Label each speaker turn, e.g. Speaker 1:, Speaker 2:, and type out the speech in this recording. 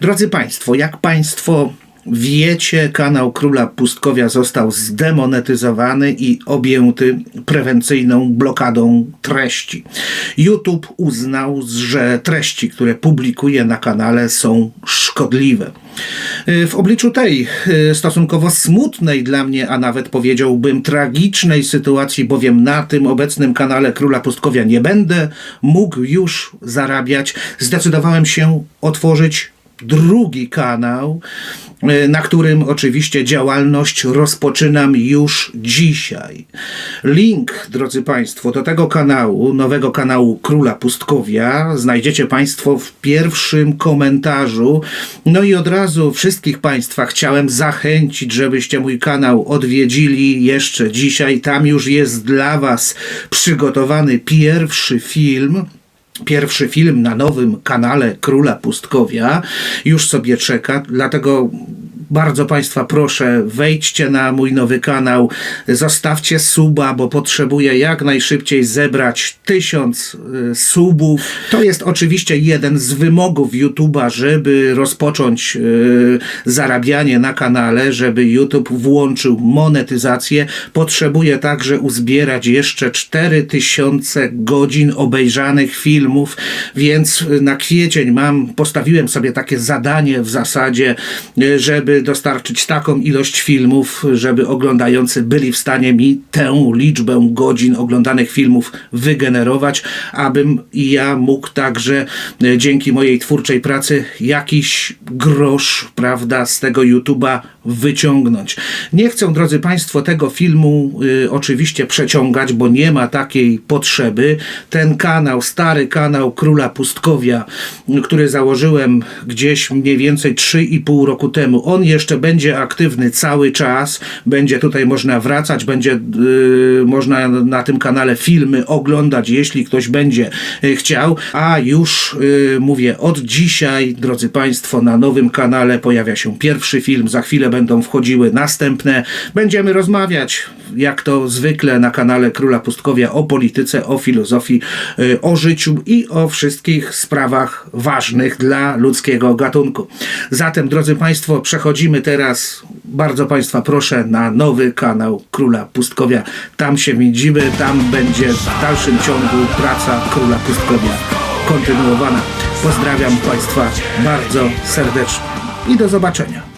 Speaker 1: Drodzy Państwo, jak Państwo wiecie, kanał Króla Pustkowia został zdemonetyzowany i objęty prewencyjną blokadą treści. YouTube uznał, że treści, które publikuje na kanale są szkodliwe. W obliczu tej y, stosunkowo smutnej dla mnie, a nawet powiedziałbym tragicznej sytuacji, bowiem na tym obecnym kanale Króla Pustkowia nie będę mógł już zarabiać, zdecydowałem się otworzyć drugi kanał, y, na którym oczywiście działalność rozpoczynam już dzisiaj. Link, drodzy Państwo, do tego kanału, nowego kanału Króla Pustkowia, znajdziecie Państwo w pierwszym komentarzu. No i od razu wszystkich Państwa chciałem zachęcić, żebyście mój kanał odwiedzili jeszcze dzisiaj. Tam już jest dla Was przygotowany pierwszy film pierwszy film na nowym kanale Króla Pustkowia już sobie czeka, dlatego bardzo Państwa proszę, wejdźcie na mój nowy kanał, zostawcie suba, bo potrzebuję jak najszybciej zebrać tysiąc y, subów. To jest oczywiście jeden z wymogów YouTube'a, żeby rozpocząć y, zarabianie na kanale, żeby YouTube włączył monetyzację. Potrzebuję także uzbierać jeszcze 4000 godzin obejrzanych filmów, więc na kwiecień mam, postawiłem sobie takie zadanie w zasadzie, y, dostarczyć taką ilość filmów, żeby oglądający byli w stanie mi tę liczbę godzin oglądanych filmów wygenerować, abym ja mógł także e, dzięki mojej twórczej pracy jakiś grosz, prawda, z tego YouTube'a wyciągnąć. Nie chcę, drodzy Państwo, tego filmu y, oczywiście przeciągać, bo nie ma takiej potrzeby. Ten kanał, stary kanał Króla Pustkowia, który założyłem gdzieś mniej więcej 3,5 roku temu, on jeszcze będzie aktywny cały czas. Będzie tutaj można wracać, będzie y, można na tym kanale filmy oglądać, jeśli ktoś będzie y, chciał. A już y, mówię, od dzisiaj, drodzy Państwo, na nowym kanale pojawia się pierwszy film. Za chwilę będą wchodziły następne. Będziemy rozmawiać, jak to zwykle na kanale Króla Pustkowia, o polityce, o filozofii, y, o życiu i o wszystkich sprawach ważnych dla ludzkiego gatunku. Zatem, drodzy Państwo, przechodzimy teraz, bardzo Państwa proszę, na nowy kanał Króla Pustkowia. Tam się widzimy, tam będzie w dalszym ciągu praca Króla Pustkowia kontynuowana. Pozdrawiam Państwa bardzo serdecznie i do zobaczenia.